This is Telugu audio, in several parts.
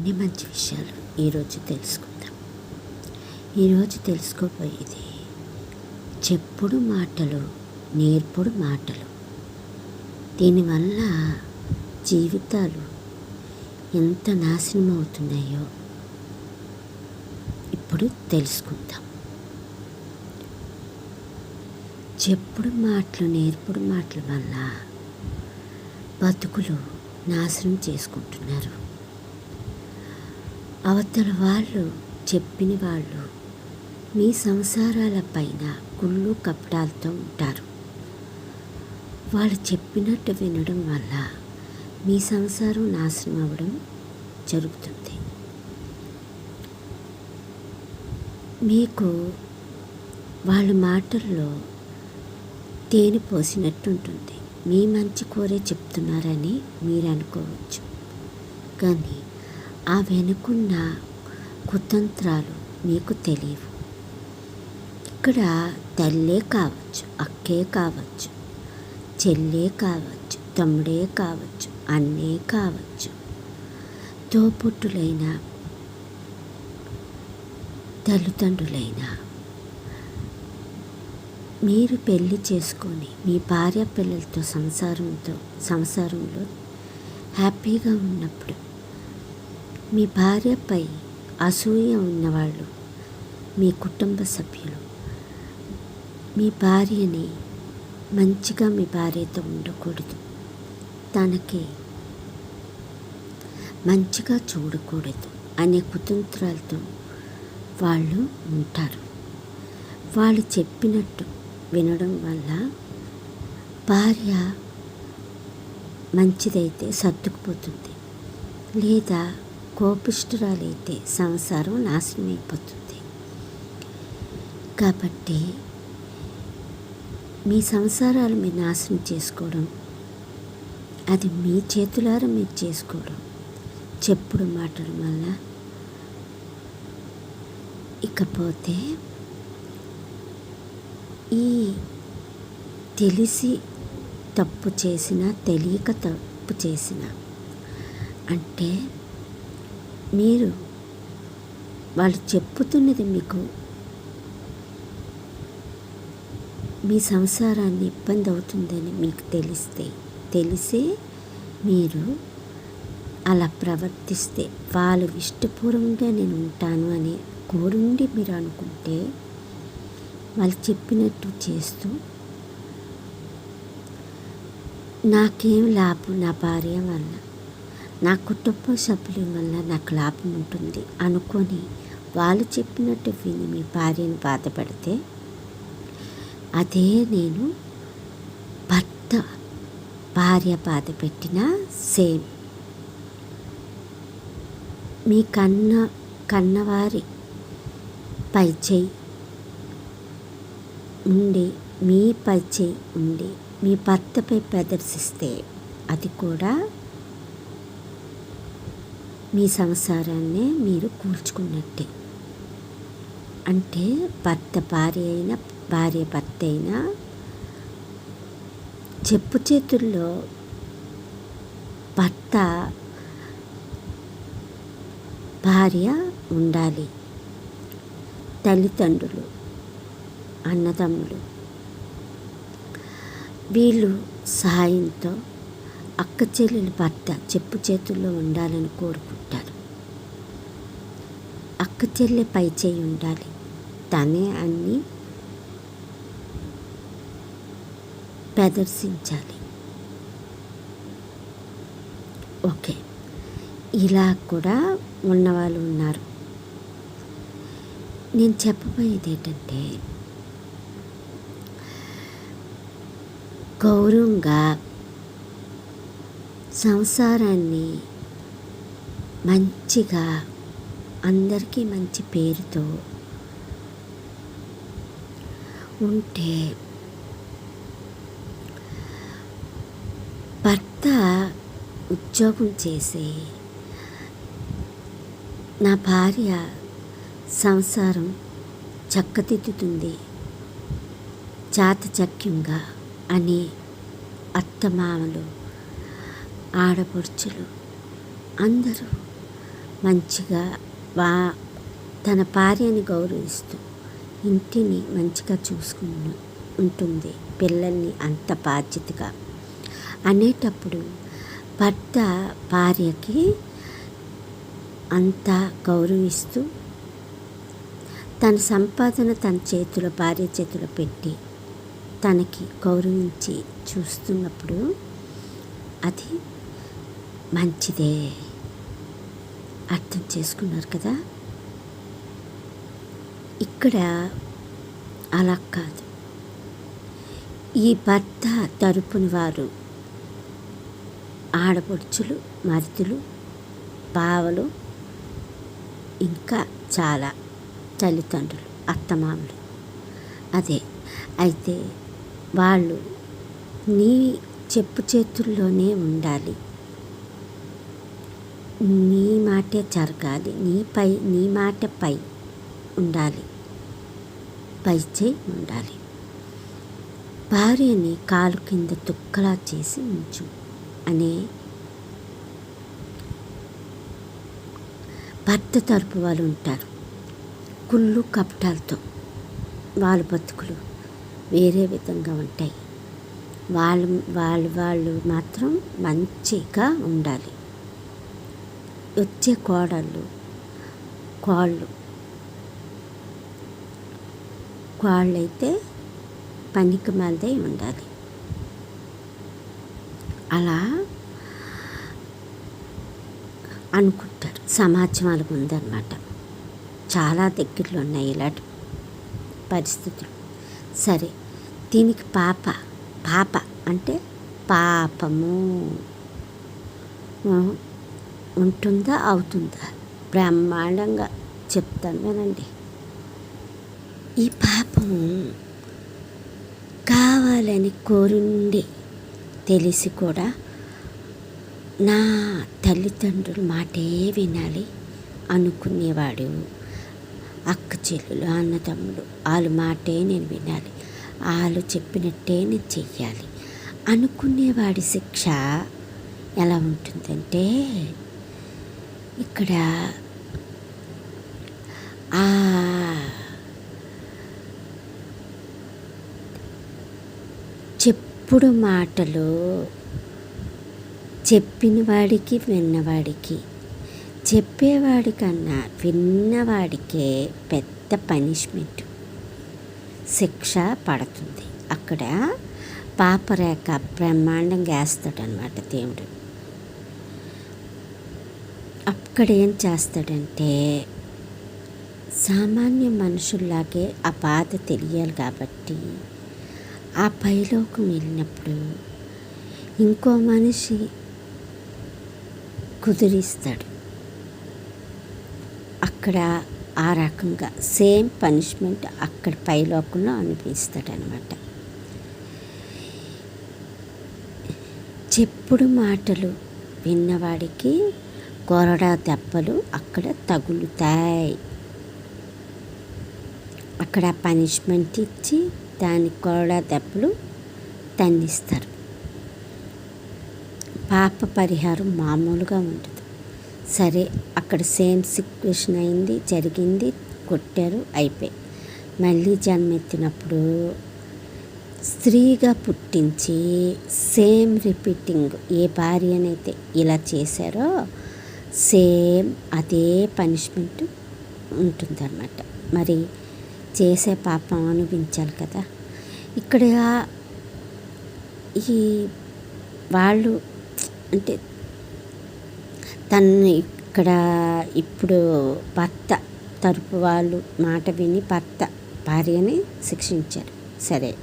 అన్ని మంచి విషయాలు ఈరోజు తెలుసుకుందాం. ఈరోజు తెలుసుకోబోయేది చెప్పుడు మాటలు నేర్పుడు మాటలు. దీనివల్ల జీవితాలు ఎంత నాశనం అవుతున్నాయో ఇప్పుడు తెలుసుకుందాం. చెప్పుడు మాటలు నేర్పుడు మాటల వల్ల బతుకులు నాశనం చేసుకుంటున్నారు. అవతల వాళ్ళు చెప్పిన వాళ్ళు మీ సంసారాల పైన కుళ్ళు కపటాలతో ఉంటారు. వాళ్ళు చెప్పినట్టు వినడం వల్ల మీ సంసారం నాశనం అవ్వడం జరుగుతుంది. మీకు వాళ్ళ మాటల్లో తేనె పోసినట్టు ఉంటుంది. మీ మంచి కోరే చెప్తున్నారని మీరు అనుకోవచ్చు. కానీ ఆ వెనుకున్న కుతంత్రాలు మీకు తెలియవు. ఇక్కడ తల్లే కావచ్చు అక్కే కావచ్చు చెల్లే కావచ్చు తమ్ముడే కావచ్చు అన్నే కావచ్చు. తోపుట్టులైన తల్లిదండ్రులైన మీరు పెళ్ళి చేసుకొని మీ భార్య పిల్లలతో సంసారంతో సంసారంలో హ్యాపీగా ఉన్నప్పుడు మీ భార్యపై అసూయ ఉన్నవాళ్ళు మీ కుటుంబ సభ్యులు. మీ భార్యని మంచిగా మీ భార్యతో ఉండకూడదు. తనకి మంచిగా చూడకూడదు అనే కుతంత్రాలతో వాళ్ళు ఉంటారు. వాళ్ళు చెప్పినట్టు వినడం వల్ల భార్య మంచిదైతే సర్దుకుపోతుంది. లేదా కోపిష్ఠురాలైతే సంసారం నాశనం అయిపోతుంది కాబట్టి మీ సంసారాలు మీరు నాశనం చేసుకోవడం అది మీ చేతులారా మీరు చేసుకోవడం చెప్పుడు మాటల వల్ల ఇకపోతే ఈ తెలిసి తప్పు చేసిన తెలియక తప్పు చేసిన అంటే మీరు వాళ్ళు చెప్పుతున్నది మీకు మీ సంసారాన్ని ఇబ్బంది అవుతుందని మీకు తెలిస్తే తెలిసే మీరు అలా ప్రవర్తిస్తే వాళ్ళు ఇష్టపూర్వంగా నేను ఉంటాను అని కోరుండి మీరు అనుకుంటే వాళ్ళు చెప్పినట్టు చేస్తూ నాకేం లాభం నా భార్య వల్ల? నా కుటుంబ సభ్యుల వల్ల నాకు లాభం ఉంటుంది. అనుకొని వాళ్ళు చెప్పినట్టు విని మీ భార్యను బాధపడితే? అదే నేను భర్త భార్య బాధ పెట్టిన సేమ్. మీ కన్న కన్నవారి పై చేయి ఉండి మీ పై చేయి ఉండి మీ భర్తపై ప్రదర్శిస్తే అది కూడా మీ సంసారాన్ని మీరు కూల్చుకున్నట్టే. అంటే భర్త భార్య అయినా భార్య భర్త అయినా చెప్పు చేతుల్లో భర్త భార్య ఉండాలి. తల్లిదండ్రులు అన్నదమ్ములు. వీళ్ళు సహాయంతో అక్క చెల్లెలు భర్త చెప్పు చేతుల్లో ఉండాలని కోరుకుంటారు. అక్క చెల్లె పై చేయి ఉండాలి. తనే అన్ని ప్రదర్శించాలి. ఓకే. ఇలా కూడా ఉన్నవాళ్ళు ఉన్నారు. నేను చెప్పబోయేది ఏంటంటే గౌరవంగా సంసారాన్ని మంచిగా అందరికీ మంచి పేరుతో ఉంటే భర్త ఉద్యోగం చేసి నా భార్య సంసారం చక్కదిద్దుతుంది చాతచక్యంగా అని అత్తమామలు ఆడపడుచులు. అందరూ మంచిగా వా తన భార్యని గౌరవిస్తూ ఇంటిని మంచిగా చూసుకుని ఉంటుంది పిల్లల్ని అంత బాధ్యతగా. అనేటప్పుడు భర్త భార్యకి అంతా గౌరవిస్తూ తన సంపాదన తన చేతిలో భార్య చేతిలో పెట్టి తనకి గౌరవించి చూస్తున్నప్పుడు అది మంచిదే. అర్థం చేసుకున్నారు కదా? ఇక్కడ అలా కాదు. ఈ భర్త తరపున వారు ఆడపడుచులు మరుతులు బావలు ఇంకా చాలా తల్లిదండ్రులు అత్తమామలు. అదే అయితే వాళ్ళు నీ చెప్పు చేతుల్లోనే ఉండాలి. నీ మాటే జరగాలి నీపై నీ మాట పై ఉండాలి. పై చేయి ఉండాలి. భార్యని కాలు కింద తుక్కలా చేసి ఉంచు అనే భర్త తరపు వాళ్ళు ఉంటారు. కుళ్ళు కపటాలతో వాళ్ళ బతుకులు వేరే విధంగా ఉంటాయి. వాళ్ళు వాళ్ళు వాళ్ళు మాత్రం మంచిగా ఉండాలి. వచ్చే కోడళ్ళు కోళ్ళు. కోళ్ళైతే పనికి మాదే ఉండాలి. అలా అనుకుంటారు. సమాజం వాళ్ళకు ఉందన్నమాట చాలా దగ్గరలో ఉన్నాయి ఇలాంటి పరిస్థితులు. సరే దీనికి పాప పాప అంటే పాపము. ఉంటుందా? అవుతుందా? బ్రహ్మాండంగా చెప్తాను వినండి. ఈ పాపం కావాలని కోరుండి తెలిసి కూడా నా తల్లిదండ్రులు మాటే వినాలి అనుకునేవాడు. అక్క చెల్లెలు అన్నదమ్ముడు వాళ్ళ మాటే నేను వినాలి. వాళ్ళు చెప్పినట్టే నేను చెయ్యాలి. అనుకునేవాడి శిక్ష ఎలా ఉంటుందంటే ఇక్కడ. ఆ. చెప్పుడు మాటలు చెప్పిన వాడికి విన్నవాడికి చెప్పేవాడికన్నా విన్నవాడికే పెద్ద పనిష్మెంట్. శిక్ష పడుతుంది. అక్కడ పాపరేఖ బ్రహ్మాండంగా వేస్తాడనమాట దేవుడు. అక్కడ ఏం చేస్తాడంటే సామాన్య మనుషుల్లాగే ఆ బాధ తెలియాలి కాబట్టి ఆ పైలోకం వెళ్ళినప్పుడు ఇంకో మనిషి కుదిరిస్తాడు. అక్కడ ఆ రకంగా సేమ్ పనిష్మెంట్ అక్కడ పైలోకంలో అనిపిస్తాడనమాట చెప్పుడు మాటలు విన్నవాడికి కొరడా దెబ్బలు అక్కడ తగులుతాయి. అక్కడ పనిష్మెంట్ ఇచ్చి దాని కొరడా దెబ్బలు తన్నిస్తారు పాప పరిహారం మామూలుగా ఉంటుంది సరే అక్కడ సేమ్ సిచ్యువేషన్ అయింది జరిగింది కొట్టారు అయిపోయి. మళ్ళీ జన్మెత్తినప్పుడు స్త్రీగా పుట్టించి సేమ్ రిపీటింగ్ ఏ భార్యనైతే ఇలా చేశారో సేమ్ అదే పనిష్మెంట్ ఉంటుందన్నమాట. మరి చేసే పాపం అనిపించాలి కదా. ఇక్కడ ఈ వాళ్ళు అంటే తను ఇక్కడ ఇప్పుడు భర్త తరపు వాళ్ళు మాట విని భర్త భార్యని శిక్షించారు. సరే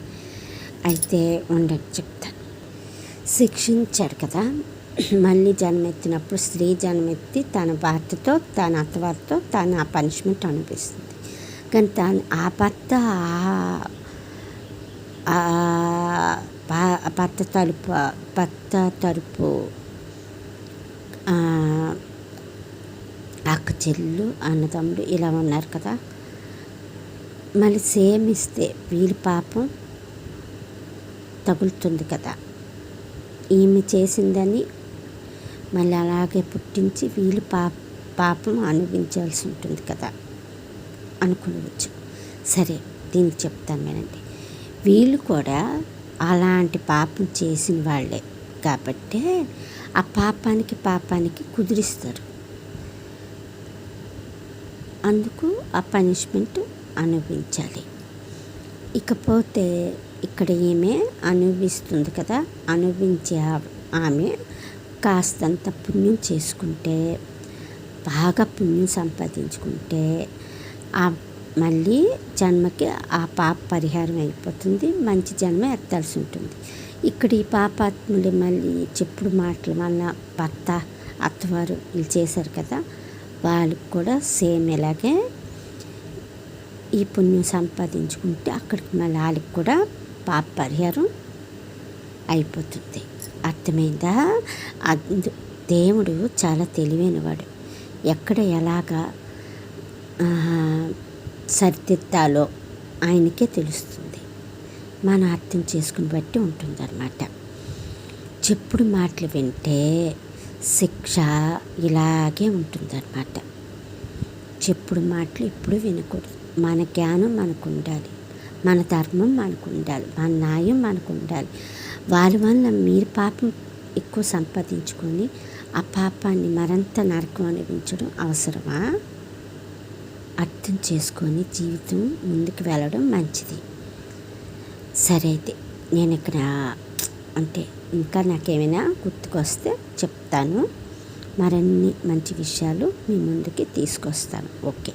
అయితే ఉండని చెప్తాను. శిక్షించాడు కదా. మళ్ళీ జన్మెత్తినప్పుడు స్త్రీ జన్మెత్తి తన భర్తతో తన అత్తవారితో తన ఆ పనిష్మెంట్ అనిపిస్తుంది కానీ తను ఆ భర్త భర్త తలుపు భర్త తరపు అక్క చెల్లు అన్నదమ్ముడు ఇలా ఉన్నారు కదా. మళ్ళీ సేమ్ ఇస్తే వీళ్ళ పాపం తగులుతుంది కదా. ఈమె చేసిందని మళ్ళీ అలాగే పుట్టించి వీళ్ళు పాప పాపం అనుభవించాల్సి ఉంటుంది కదా అనుకోవచ్చు. సరే దీనికి చెప్తాను వినండి. వీళ్ళు కూడా అలాంటి పాపం చేసిన వాళ్ళే కాబట్టే ఆ పాపానికి పాపానికి కుదిరిస్తారు. అందుకు ఆ పనిష్మెంట్ అనుభవించాలి. ఇకపోతే ఇక్కడ ఈమె అనుభవిస్తుంది కదా అనుభవించే ఆమె కాస్తంత పుణ్యం చేసుకుంటే బాగా పుణ్యం సంపాదించుకుంటే ఆ మళ్ళీ జన్మకి ఆ పాప పరిహారం అయిపోతుంది మంచి జన్మ ఎత్తాల్సి ఉంటుంది. ఇక్కడ ఈ పాపాత్ములు మళ్ళీ చెప్పుడు మాటల వల్ల భర్త అత్తవారు వీళ్ళు చేశారు కదా వాళ్ళకి కూడా సేమ్ ఇలాగే ఈ పుణ్యం సంపాదించుకుంటే అక్కడికి మళ్ళీ వాళ్ళకి కూడా పాప పరిహారం అయిపోతుంది. అర్థమైందా? అందు దేవుడు చాలా తెలివైనవాడు. ఎక్కడ ఎలాగా సరిదిద్దాలో ఆయనకే తెలుస్తుంది. మనం అర్థం చేసుకుని బట్టి ఉంటుందన్నమాట. చెప్పుడు మాటలు వింటే శిక్ష ఇలాగే ఉంటుందన్నమాట. చెప్పుడు మాటలు ఎప్పుడు వినకూడదు. మన జ్ఞానం మనకు ఉండాలి. మన ధర్మం మనకు ఉండాలి. మన న్యాయం మనకు ఉండాలి. వారి వల్ల మీరు పాపం ఎక్కువ సంపాదించుకొని ఆ పాపాన్ని మరింత నరకం అనిపించడం అవసరమా? అర్థం చేసుకొని జీవితం ముందుకు వెళ్ళడం మంచిది. సరే అయితే నేను ఇక్కడ అంటే ఇంకా నాకేమైనా గుర్తుకొస్తే చెప్తాను. మరిన్ని మంచి విషయాలు మీ ముందుకి తీసుకొస్తాను. ఓకే.